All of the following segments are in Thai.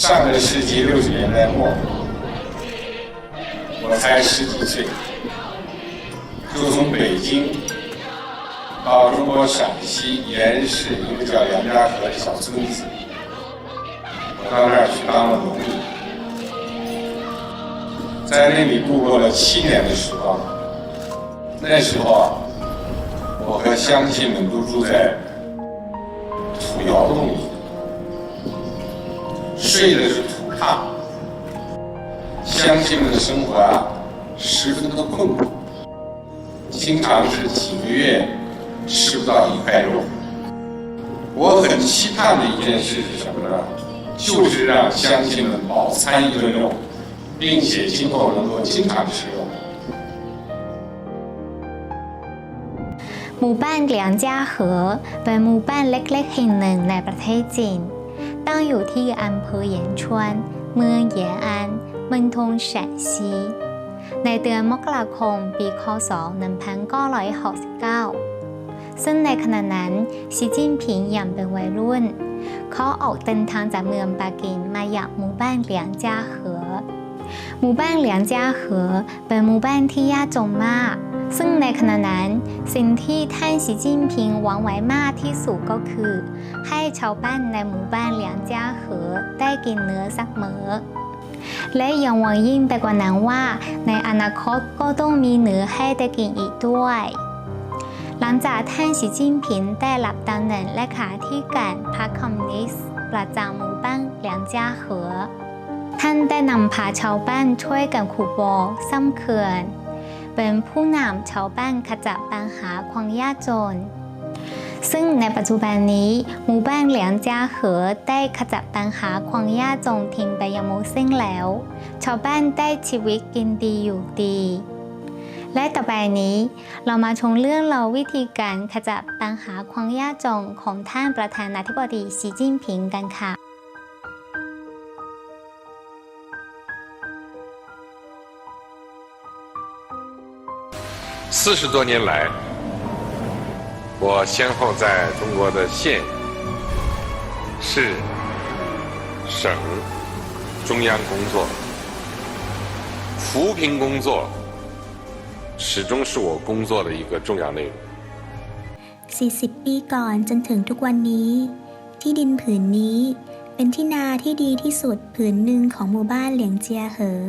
上个世纪六十年代末，我才十几岁，就从北京到中国陕西延市一个叫杨家河的小村子，我到那儿去当了农民，在那里度过了七年的时光。那时候啊，我和乡亲们都住在土窑洞里，睡的是土炕。乡亲们的生活啊，十分的困苦，经常是几个月吃不到一块肉。我很期盼的一件事是什么呢？就是让乡亲们饱餐一顿肉，并且今后能够经常吃肉。 หมู่บ้านเหลียงจ้าเหอเป็นหมู่บ้านเล็กๆแห่งหนึ่งในประเทศจีน ตั้งอยู่ที่อำเภอเหยียนชวน เมืองเหยียนอันมณฑลแสนซีในเดือนมกราคมปีคศ1969 ซึ่งในขณะนั้นสีจิ้นผิงยังเป็นวัยรุ่น เขาออกเดินทางจากเมืองปากีนมาอย่างหมู่บ้านเหลียงจ้าเหอหมู่บ้านเหลียงจ้าเหอเป็นหมู่บ้านที่ยากจนมาก ซึ่งในขณะนั้นสิ่งที่ท่านสีจิ้นผิงหวังไว้มากที่สุดก็คือ ให้ชาวบ้านในหมู่บ้านเหลียงจ้าเหอได้กินเนื้อสักมื้อและยังหวังยิ่งไปกว่านั้นว่า ในอนาคตก็ต้องมีเนื้อให้ได้กินอีกด้วย หลังจากท่านสีจิ้นผิงได้รับตำแหน่งเละขาธิการพรรคคอมมิวนิสต์ประจำหมู่บ้านเหลียงจ้าเหอท่านได้นำพาชาวบ้านช่วยกันขุดบ่อซ่อมเขื่อน เป็นผู้นำชาวบ้านขจัดปัญหาความยากจน ซึ่งในปัจจุบันนี้หมู่บ้านเหลียงจ้าเหอได้ขจัดปัญหาความยากจนทิ้งไปยังหมดสิ้นแล้ว ชาวบ้านได้ชีวิตกินดีอยู่ดี และต่อไปนี้ เรามาชมเรื่องเราววิธีการขจัดปัญหาความยากจนของท่านประธานาธิบดีสีจิ้นผิงกันค่ะ 四十多年来，我先后在中国的县、市、省、中央工作，扶贫工作始终是我工作的一个重要内容。 40 ปีก่อนจนถึงทุกวันนี้ ที่ดินผืนนี้ เป็นที่นาที่ดีที่สุดผืนหนึ่งของหมู่บ้านเหลียงเจียเหอ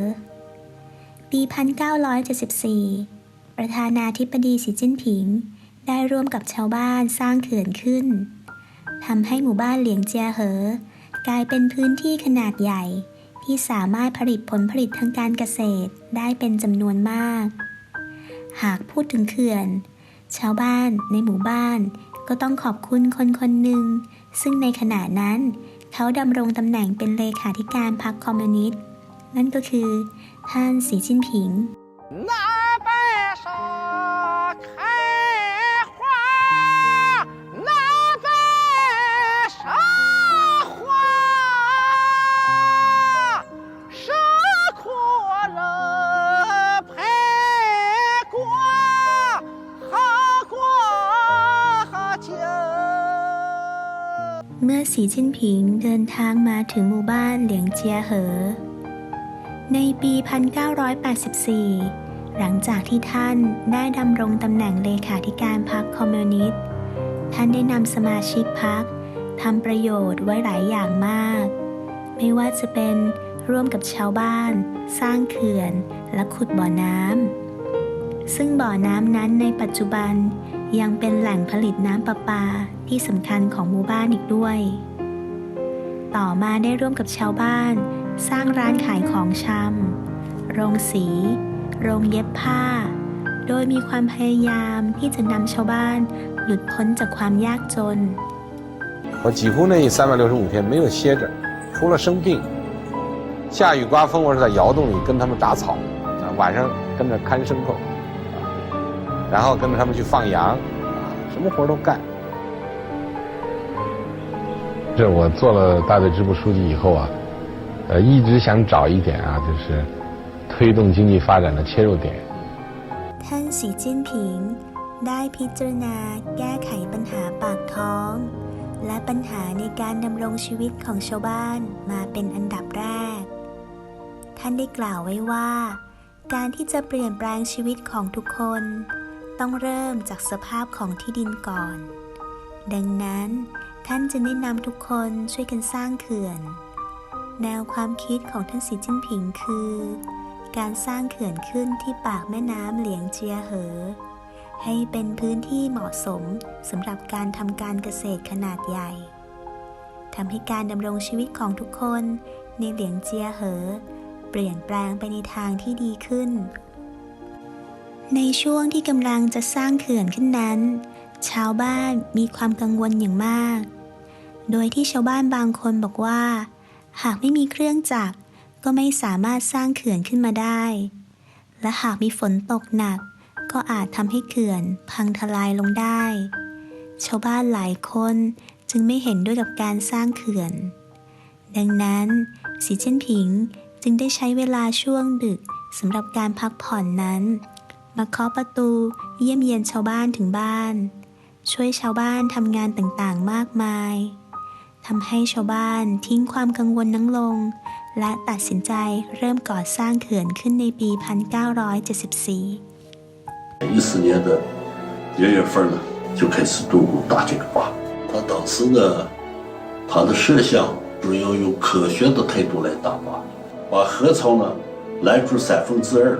ปี 1974 ประธานาธิบดีสีจิ้นผิง ได้ร่วมกับชาวบ้านสร้างเขื่อนขึ้นทำให้หมู่บ้านเหลียงเจียเหอกลายเป็นพื้นที่ขนาดใหญ่ ที่สามารถผลิตผลผลิตทางการเกษตรได้เป็นจำนวนมาก หากพูดถึงเขื่อน ชาวบ้านในหมู่บ้านก็ต้องขอบคุณคนคนหนึ่ง ซึ่งในขณะนั้น เขาดำรงตำแหน่งเป็นเลขาธิการพรรคคอมมิวนิสต์ นั่นก็คือ ท่านสีจิ้นผิง那 เมื่อสีจิ้นผิงเดินทางมาถึงหมู่บ้านเหลียงเจียเหอ ในปี 1984 หลังจากที่ท่านได้ดำรงตำแหน่งเลขาธิการพรรคคอมมิวนิสต์ ท่านได้นำสมาชิกพรรคทำประโยชน์ไว้หลายอย่างมาก ไม่ว่าจะเป็นร่วมกับชาวบ้าน สร้างเขื่อนและขุดบ่อน้ำซึ่งบ่อน้ำนั้นในปัจจุบัน ยังเป็นแหล่งผลิตน้ำประปาที่สำคัญของหมู่บ้านอีกด้วย ต่อมาได้ร่วมกับชาวบ้าน สร้างร้านขายของชำ โรงสี โรงเย็บผ้า โดยมีความพยายามที่จะนำชาวบ้านหลุดพ้นจากความยากจน 我几乎那三百六十五天没有歇着，除了生病，下雨刮风，我是在窑洞里跟他们打草，啊，晚上跟着看牲口，啊， 然后跟着他们去放羊，啊，什么活都干。这我做了大队支部书记以后啊，呃，一直想找一点啊，就是推动经济发展的切入点。 ท่านสีจิ้นผิง ได้พิจารณาแก้ไขปัญหาปากท้อง และปัญหาในการดำรงชีวิตของชาวบ้านมาเป็นอันดับแรก ท่านได้กล่าวไว้ว่า การที่จะเปลี่ยนแปลงชีวิตของทุกคน ต้องเริ่มจากสภาพของที่ดินก่อน ดังนั้นท่านจะแนะนำทุกคนช่วยกันสร้างเขื่อน แนวความคิดของท่านสีจิ้นผิงคือ การสร้างเขื่อนขึ้นที่ปากแม่น้ำเหลียงเจียเหอ ให้เป็นพื้นที่เหมาะสมสำหรับการทำการเกษตรขนาดใหญ่ทำให้การดำรงชีวิตของทุกคนในเหลียงเจียเหอ เปลี่ยนแปลงไปในทางที่ดีขึ้น ในช่วงที่กำลังจะสร้างเขื่อนขึ้นนั้น ชาวบ้านมีความกังวลอย่างมาก โดยที่ชาวบ้านบางคนบอกว่า หากไม่มีเครื่องจักรก็ไม่สามารถสร้างเขื่อนขึ้นมาได้ และหากมีฝนตกหนัก ก็อาจทำให้เขื่อนพังทลายลงได้ ชาวบ้านหลายคนจึงไม่เห็นด้วยกับการสร้างเขื่อน ดังนั้นสีเจิ้นผิงจึงได้ใช้เวลาช่วงดึกสำหรับการพักผ่อนนั้น มาเคาะประตูเยี่ยมเยียนชาวบ้านถึงบ้าน ช่วยชาวบ้านทำงานต่างๆ มากมายทำให้ชาวบ้านทิ้งความกังวลนั้นลง และตัดสินใจเริ่มก่อสร้างเขื่อนขึ้นในปี 1974一四年的一月份呢，就开始动工打这个坝。他当时呢，他的设想是要用科学的态度来打坝，把河槽呢拦住三分之二，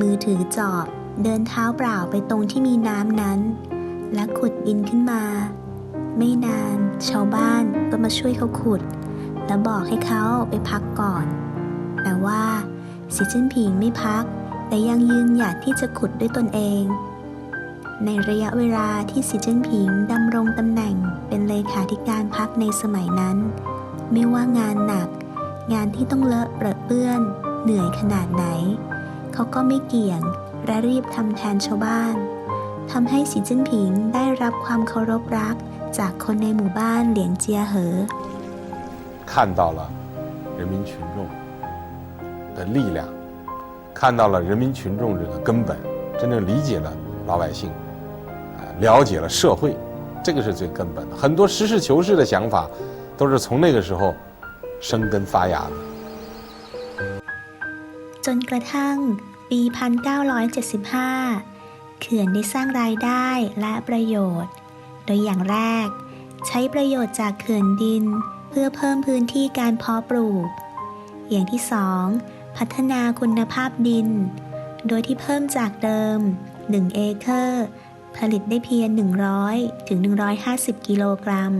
มือถือจอบ เดินเท้าเปล่าไปตรงที่มีน้ำนั้น และขุดดินขึ้นมา ไม่นาน ชาวบ้านก็มาช่วยเขาขุด และบอกให้เขาไปพักก่อน แต่ว่าสีจิ้นผิงไม่พัก แต่ยังยืนหยัดที่จะขุดด้วยตนเอง ในระยะเวลาที่สีจิ้นผิงดำรงตำแหน่งเป็นเลขาธิการพักในสมัยนั้น ไม่ว่างานหนัก งานที่ต้องเลอะเปรอะเปื้อน เหนื่อยขนาดไหน เขาก็ไม่เกี่ยง และรีบทำแทนชาวบ้านทำให้สีจิ้นผิงได้รับความเคารพรัก จากคนในหมู่บ้านเหลียงเจียเหอ 看到了人民群众的力量，看到了人民群众这个根本，真正理解了老百姓，啊，了解了社会，这个是最根本的。很多实事求是的想法，都是从那个时候生根发芽的。 จนกระทั่งปี 1975 เขื่อนได้สร้างรายได้และประโยชน์ โดยอย่างแรก ใช้ประโยชน์จากเขื่อนดิน เพื่อเพิ่มพื้นที่การเพาะปลูก อย่างที่สองพัฒนาคุณภาพดิน โดยที่เพิ่มจากเดิม 1 เอเคอร์ ผลิตได้เพียง 100 ถึง 150 กิโลกรัม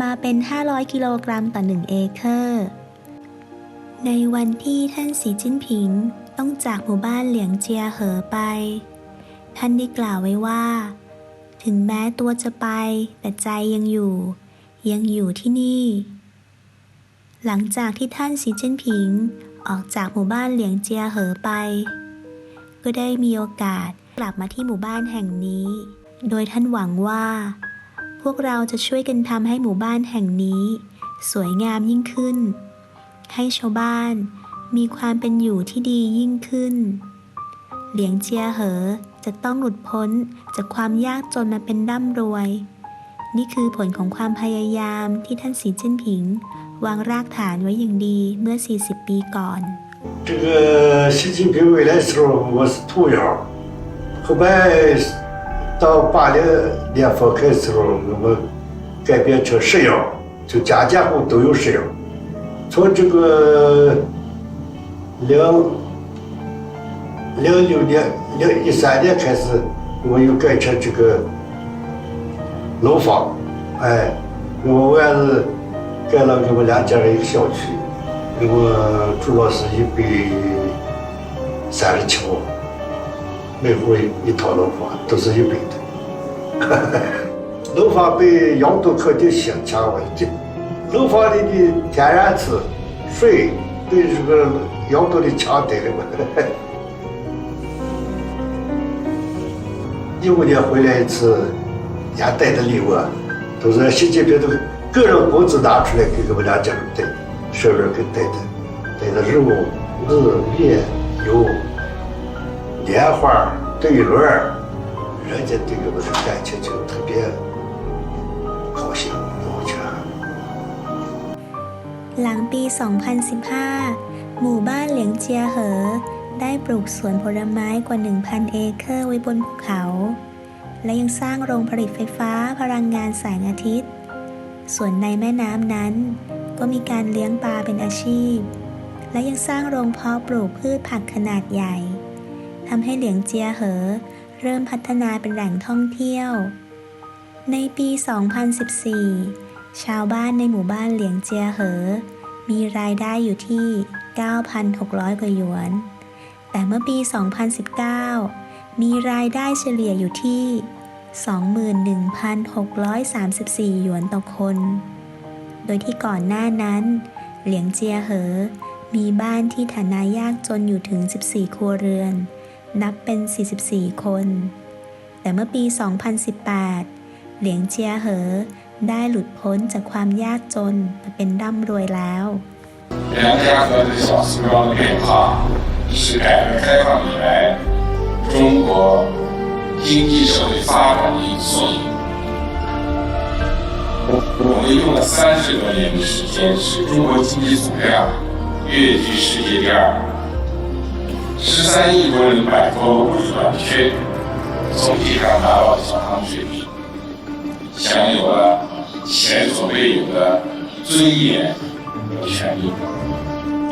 มาเป็น 500 กิโลกรัมต่อ 1 เอเคอร์ ในวันที่ท่านสีจิ้นผิงต้องจากหมู่บ้านเหลียงเจียเหอไป ท่านได้กล่าวไว้ว่า ถึงแม้ตัวจะไปแต่ใจยังอยู่ ยังอยู่ที่นี่ หลังจากที่ท่านสีจิ้นผิงออกจากหมู่บ้านเหลียงเจียเหอไป ก็ได้มีโอกาสกลับมาที่หมู่บ้านแห่งนี้ โดยท่านหวังว่า พวกเราจะช่วยกันทำให้หมู่บ้านแห่งนี้ สวยงามยิ่งขึ้น ให้ชาวบ้านมีความเป็นอยู่ที่ดียิ่งขึ้น เหลียงเจียเหอจะต้องหลุดพ้นจากความยากจนมาเป็นร่ำรวย นี่คือผลของความพยายามที่ท่านสีจิ้นผิง วางรากฐานไว้อย่างดีเมื่อ 40 ปีก่อน 这个习近平回来的时候，我是土窑，后来到八零年放开的时候，我们改变成石窑，就家家户都有石窑。 从这个零零六年、零一三年开始，我又改成这个楼房，哎，我们外是盖了我们两间一个小区。给我住了是一百三十七户，每户一套楼房都是一百的。楼房被杨都客厅先抢完，这楼房里的天然气、水对这个窑洞的墙得了嘛。一五年回来一次，人家带的礼物，都是习近平都个人工资拿出来给我们两家人带，顺便给带的，带的肉、米、面、油、莲花、对联，人家对我们的感情就特别 หลังปี 2015 หมู่บ้านเหลียงเจียเหอ ได้ปลูกสวนผลไม้กว่า 1,000 เอเคอร์ไว้บนภูเขา และยังสร้างโรงผลิตไฟฟ้าพลังงานแสงอาทิตย์ ส่วนในแม่น้ำนั้น ก็มีการเลี้ยงปลาเป็นอาชีพ และยังสร้างโรงเพาะปลูกพืชผักขนาดใหญ่ทำให้เหลียงเจียเหอ เริ่มพัฒนาเป็นแหล่งท่องเที่ยว ในปี 2014 ชาวบ้านในหมู่บ้านเหลียงเจียเหอ มีรายได้อยู่ที่ 9,600 กว่าหยวน แต่เมื่อปี 2019 มีรายได้เฉลี่ยอยู่ที่ 21,634 หยวนต่อคน โดยที่ก่อนหน้านั้น เหลียงเจียเหอ มีบ้านที่ฐานะยากจนอยู่ถึง 14 ครัวเรือน นับเป็น 44 คน แต่เมื่อปี 2018 เหลียงเจียเหอ ได้หลุดพ้นจากความยากจนมาเป็นร่ำรวยแล้ว 梁家河的小村庄的变化，是改革开放以来中国经济社会发展的一个缩影。我们用了三十多年的时间，使中国经济总量跃居世界第二。十三亿多人摆脱物质短缺，总体上达到小康水平，享有了 前所未有的尊严和权利。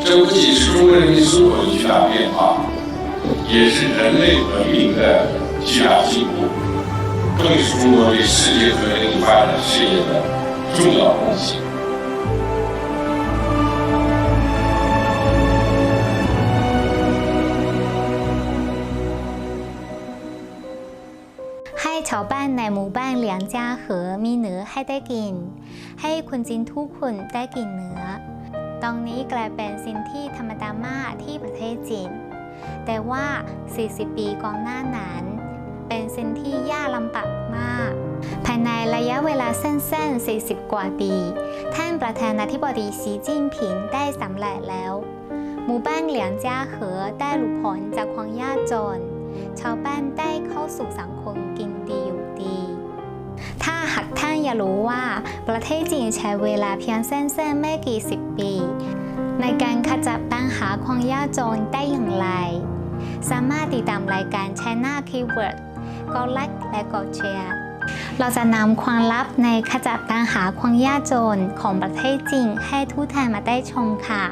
这不仅是中国人民生活的巨大变化，也是人类文明的巨大进步，更是中国对世界和平与发展事业的重要贡献。 ชาวบ้านในหมู่บ้านเหลียงจ้าเหอมีเนื้อให้ได้กิน ให้คนจีนทุกคนได้กินเนื้อ ตอนนี้กลายเป็นสิ่งที่ธรรมดามากที่ประเทศจีน แต่ว่า 40 ปีก่อนหน้านั้นเป็นสิ่งที่ยากลำบากมาก ภายในระยะเวลาสั้นๆ 40 กว่าปี ท่านประธานาธิบดีสีจิ้นผิงได้สำเร็จแล้ว หมู่บ้านเหลียงจ้าเหอได้หลุดพ้นจากความยากจน ชาวบ้านได้เข้าสู่สังคมกิน ท่านอยากรู้ว่าประเทศจีนใช้เวลาเพียงเส้นๆไม่กี่สิบปี ในการขจัดปัญหาความยากจนได้อย่างไร สามารถติดตามรายการ China Keyword กดไลค์และกดแชร์เราจะนำความลับในขจัดปัญหาความยากจนของประเทศจีนให้ทุกท่านมาได้ชมค่ะ